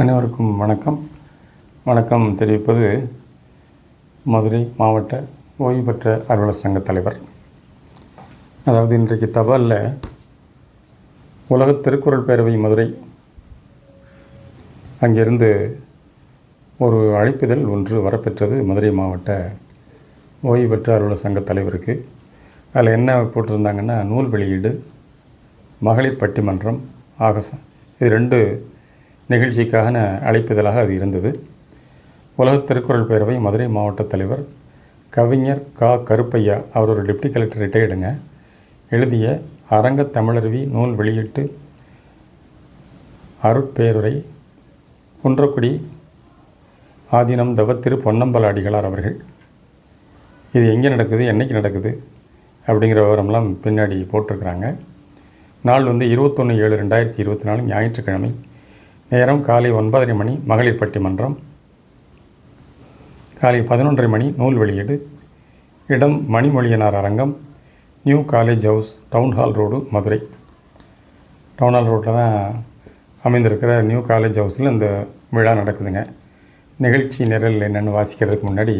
அனைவருக்கும் வணக்கம். வணக்கம் தெரிவிப்பது மதுரை மாவட்ட ஓய்வு பெற்ற அலுவலர் சங்க தலைவர். அதாவது இன்றைக்கு தபாலில் உலக திருக்குறள் பேரவை மதுரை. அங்கிருந்து ஒரு அழைப்பிதழ் ஒன்று வரப்பெற்றது மதுரை மாவட்ட ஓய்வு பெற்ற அலுவலர் சங்க தலைவருக்கு. அதில் என்ன போட்டிருந்தாங்கன்னா நூல் வெளியீடு மகளிர் பட்டிமன்றம் ஆகசம் இது ரெண்டு நிகழ்ச்சிக்கான அழைப்பிதழாக அது இருந்தது. உலக திருக்குறள் பேரவை மதுரை மாவட்ட தலைவர் கவிஞர் கா. கருப்பையா அவர் ஒரு டெப்டி கலெக்டர் ரிட்டையர்டுங்க எழுதிய அரங்க தமிழருவி நூல் வெளியீட்டு அருட்பேருரை குன்றக்குடி ஆதீனம் தவத்திரு பொன்னம்பல அடிகளார் அவர்கள். இது எங்கே நடக்குது என்னைக்கு நடக்குது அப்படிங்கிற விவரம்லாம் பின்னாடி போட்டிருக்கிறாங்க. நாள் வந்து இருபத்தொன்று ஏழு ரெண்டாயிரத்தி இருபத்தி நாலு ஞாயிற்றுக்கிழமை. நேரம் காலை ஒன்பதரை மணி மகளிர் பட்டிமன்றம் காலை பதினொன்றரை மணி நூல் வெளியீடு. இடம் Manimozhiyanar Arangam New College House Town Hall Road Madurai. Town Hall ரோட்டில் தான் அமைந்திருக்கிற நியூ காலேஜ் ஹவுஸில் இந்த விழா நடக்குதுங்க. நிகழ்ச்சி நிரல் என்னென்னு வாசிக்கிறதுக்கு முன்னாடி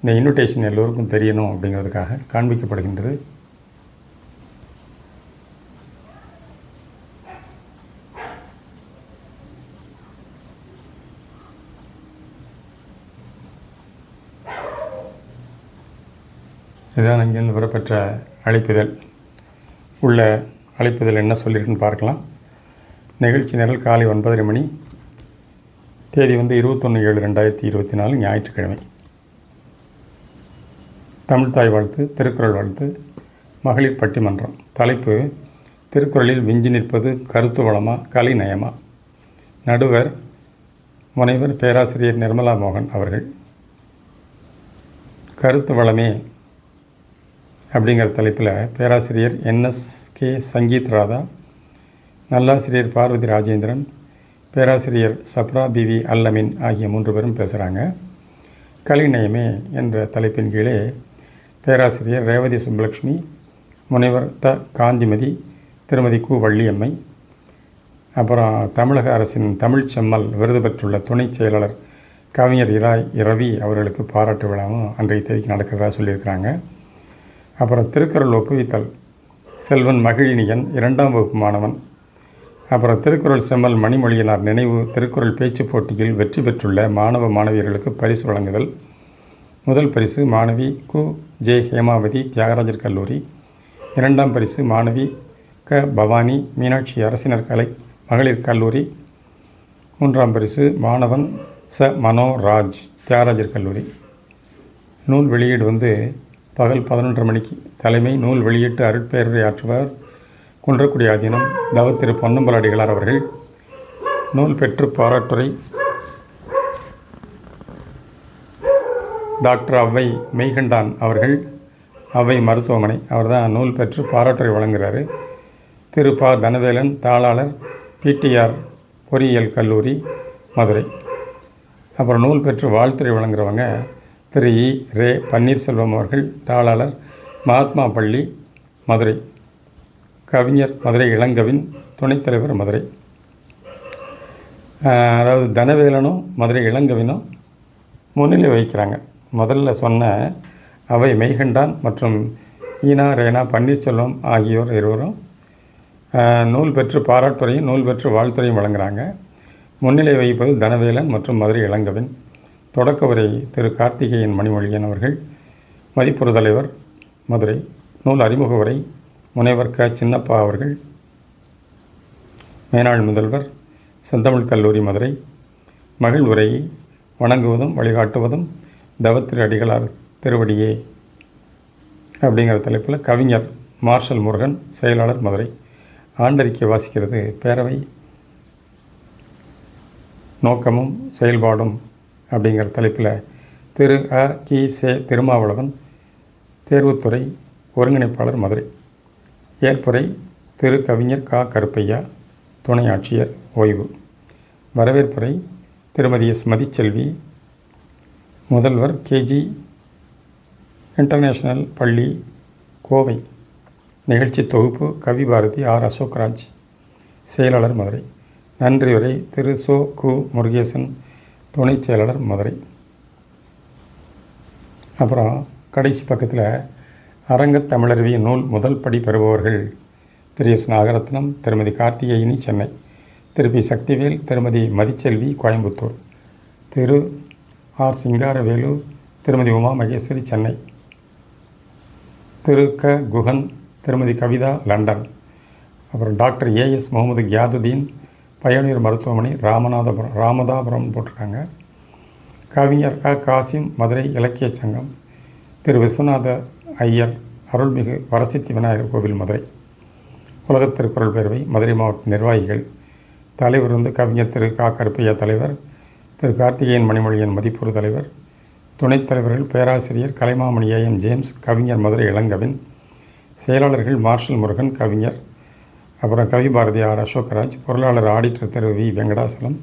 இந்த இன்விடேஷன் எல்லோருக்கும் தெரியணும் அப்படிங்கிறதுக்காக காண்பிக்கப்படுகின்றது இதுதான் அங்கிருந்து பெறப்பெற்ற அழைப்பிதழ். உள்ள அழைப்பிதழ் என்ன சொல்லியிருக்குன்னு பார்க்கலாம். நிகழ்ச்சி நிரல் காலை ஒன்பதரை மணி. தேதி வந்து இருபத்தொன்று ஏழு ரெண்டாயிரத்தி இருபத்தி நாலு ஞாயிற்றுக்கிழமை. தமிழ்தாய் வாழ்த்து திருக்குறள் வாழ்த்து மகளிர் பட்டிமன்றம். தலைப்பு திருக்குறளில் விஞ்சி நிற்பது கருத்து வளமா கலை நயமா? நடுவர் முனைவர் பேராசிரியர் நிர்மலா மோகன் அவர்கள். கருத்து வளமே அப்படிங்கிற தலைப்பில் பேராசிரியர் என்எஸ்கே சங்கீத் ராதா நல்லாசிரியர் பார்வதி ராஜேந்திரன் பேராசிரியர் சப்ரா பிவி அல்லமின் ஆகிய மூன்று பேரும் பேசுகிறாங்க கலைநயமே என்ற தலைப்பின் கீழே பேராசிரியர் ரேவதி சுப்புலக்ஷ்மி முனைவர் த. காந்திமதி திருமதி கு. வள்ளியம்மை அப்புறம் தமிழக அரசின் தமிழ்ச் செம்மல் விருது பெற்றுள்ள துணைச் செயலாளர் கவிஞர் இராய் இரவி அவர்களுக்கு பாராட்டு விழாவும் அன்றைய தேதிக்கு நடக்கிறதா சொல்லியிருக்கிறாங்க. அப்புறம் திருக்குறள் ஒப்புவித்தல். செல்வன் மகிழினியன் இரண்டாம் வகுப்பு மாணவன். அப்புறம் திருக்குறள் செம்மல் மணிமொழியினார் நினைவு திருக்குறள் பேச்சுப் போட்டியில் வெற்றி பெற்றுள்ள மாணவ மாணவியர்களுக்கு பரிசு வழங்குதல். முதல் பரிசு மாணவி கு. ஜே. ஹேமாவதி தியாகராஜர் கல்லூரி. இரண்டாம் பரிசு மாணவி க. பவானி மீனாட்சி அரசினர் கலை மகளிர் கல்லூரி. மூன்றாம் பரிசு மாணவன் ச. மனோராஜ் தியாகராஜர் கல்லூரி. நூல் வெளியீடு வந்து பகல் பதினொன்று மணிக்கு தலைமை நூல் வெளியீட்டு அருட்பேரரை ஆற்றுவார் குன்றக்குடி ஆதீனம் தவ திரு பொன்னம்பலாடிகளார் அவர்கள். நூல் பெற்று பாராட்டுரை டாக்டர் அவ்வை மெய்கண்டான் அவர்கள் அவ்வை மருத்துவமனை அவர் தான் நூல் பெற்று பாராட்டுரை வழங்குகிறாரு திரு பா. தனவேலன் தாளாளர் பிடிஆர் பொறியியல் கல்லூரி மதுரை. அப்புறம் நூல் பெற்று வாழ்த்துறை வழங்குறவங்க திரு இ. ரே. பன்னீர்செல்வம் அவர்கள் தாளாளர் மகாத்மா பள்ளி மதுரை. கவிஞர் மதுரை இளங்கவின் துணைத் தலைவர் மதுரை. அதாவது தனவேலனும் மதுரை இளங்கவினும் முன்னிலை வகிக்கிறாங்க. முதல்ல சொன்ன அவை மெய்கண்டான் மற்றும் ஈனா ரேனா பன்னீர்செல்வம் ஆகியோர் இருவரும் நூல் பெற்று பாராட்டுரையும் நூல் பெற்று வாழ்த்துறையும் வழங்குகிறாங்க முன்னிலை வகிப்பது தனவேலன் மற்றும் மதுரை இளங்கவின். தொடக்க உரை திரு கார்த்திகேயன் மணிமொழியன் அவர்கள் மதிப்புறு தலைவர் மதுரை நூல் அறிமுக உரை முனைவர் க. சின்னப்பா அவர்கள் மேனாள் முதல்வர் செந்தமிழ் கல்லூரி மதுரை மகிழ் உரையை வணங்குவதும் வழிகாட்டுவதும் தவத்திரு அடிகளார் திருவடியே அப்படிங்கிற தலைப்பில் கவிஞர் மார்ஷல் முருகன் செயலாளர் மதுரை. ஆண்டறிக்கை வாசிக்கிறது பேரவை. நோக்கமும் செயல்பாடும் அப்படிங்கிற தலைப்பில் திரு அ. கி. சே. திருமாவளவன் தேர்வுத்துறை ஒருங்கிணைப்பாளர் மதுரை. ஏற்புரை திரு. கவிஞர் கா. கருப்பையா துணை ஆட்சியர் ஓய்வு. வரவேற்புரை திருமதி எஸ். மதிச்செல்வி முதல்வர் கேஜி இன்டர்நேஷனல் பள்ளி கோவை. நிகழ்ச்சி தொகுப்பு கவி பாரதி ஆர். அசோக்ராஜ் செயலாளர் மதுரை. நன்றி உரை திரு. சோ. கு. முருகேசன் துணைச் செயலாளர் மதுரை. அப்புறம் கடைசி பக்கத்தில் அரங்கத்தமிழருவிய நூல் முதல் படி பெறுபவர்கள் Thiru S Nagarathnam Thirumathi Karthikeyani Chennai. Thiru P Sakthivel Thirumathi Mathiselvi Coimbatore. Thiru R Singaravelu Thirumathi Uma Maheswari Chennai. Thiru க. குஹன் திருமதி கவிதா லண்டன். அப்புறம் டாக்டர் ஏஎஸ் முகமது கியாதுதீன் பயணியர் மருத்துவமனை ராமநாதபுரம் ராமதாபுரம்னு போட்டிருக்காங்க. கவிஞர் க காசிம் மதுரை இலக்கியச் சங்கம் திரு. விஸ்வநாத ஐயர் அருள்மிகு வரசித்தி விநாயகர் கோவில் மதுரை. உலகத் திருக்குறள் பேரவை மதுரை மாவட்ட நிர்வாகிகள் தலைவர் வந்து கவிஞர் திரு. கா. கருப்பையா தலைவர் திரு. கார்த்திகேயன் மணிமொழியன் மதிப்பூர் தலைவர் துணைத் தலைவர்கள் பேராசிரியர் கலைமாமணி ஏஎம் ஜேம்ஸ் கவிஞர் மதுரை இளங்கவின் செயலாளர்கள் மார்ஷல் முருகன் கவிஞர் அப்புறம் கவி பாரதியார் ஆர் அசோக்ராஜ் பொருளாளர் ஆடிட்டர் திரு வி. வெங்கடாசலம்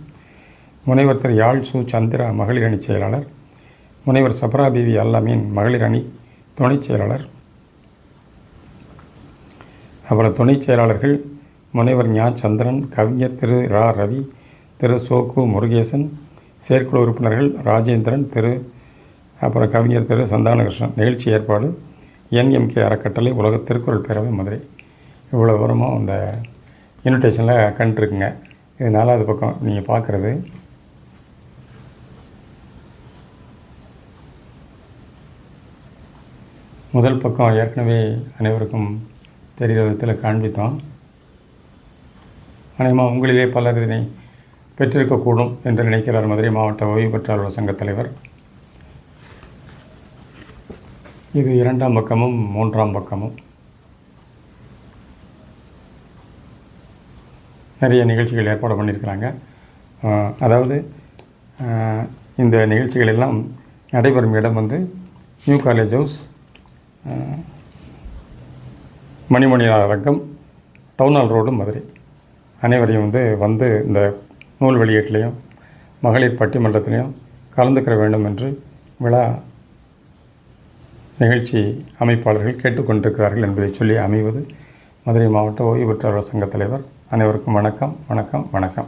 முனைவர் திரு யாழ் சு. சந்திரா மகளிர் அணி செயலாளர் முனைவர் சப்ரா பிவி அல்லாமீன் மகளிர் அணி துணைச் செயலாளர் அப்புறம் துணைச் செயலாளர்கள் முனைவர் ஞா. சந்திரன் கவிஞர் திரு ரா. ரவி திரு சோக்கு முருகேசன் செயற்குழு உறுப்பினர்கள் ராஜேந்திரன் திரு அப்புறம் கவிஞர் திரு சந்தானகிருஷ்ணன். நிகழ்ச்சி ஏற்பாடு என்எம்கே அறக்கட்டளை உலக திருக்குறள் பேரவை மதுரை. இவ்வளோ தூரமும் அந்த இன்விடேஷனில் கண்டுருக்குங்க. இது நாலாவது பக்கம் நீங்கள் பார்க்குறது முதல் பக்கம் ஏற்கனவே அனைவருக்கும் தெரிகிற விதத்தில் காண்பித்தோம். அநேகமாக உங்களிலே பலர் இதனை பெற்றிருக்கக்கூடும் என்று நினைக்கிறார் மதுரை மாவட்ட ஓய்வு பெற்றாளர் சங்கத் தலைவர். இது இரண்டாம் பக்கமும் மூன்றாம் பக்கமும். நிறைய நிகழ்ச்சிகள் ஏற்பாடு பண்ணியிருக்கிறாங்க. அதாவது இந்த நிகழ்ச்சிகள் எல்லாம் நடைபெறும் இடம் வந்து நியூ காலேஜ் ஹவுஸ் அஹ், மணிமணி அரங்கம் டவுன் ஹால் ரோடு மதுரை. அனைவரையும் வந்து வந்து இந்த நூல் வெளியீட்டிலையும் மகளிர் பட்டிமன்றத்திலையும் கலந்துக்கிற வேண்டும் என்று விழா நிகழ்ச்சி அமைப்பாளர்கள் கேட்டுக்கொண்டிருக்கிறார்கள் என்பதை சொல்லி அமைவது மதுரை மாவட்ட ஓய்வு பெற்றோர் சங்கத் தலைவர் அனைவருக்கும் வணக்கம் வணக்கம் வணக்கம்.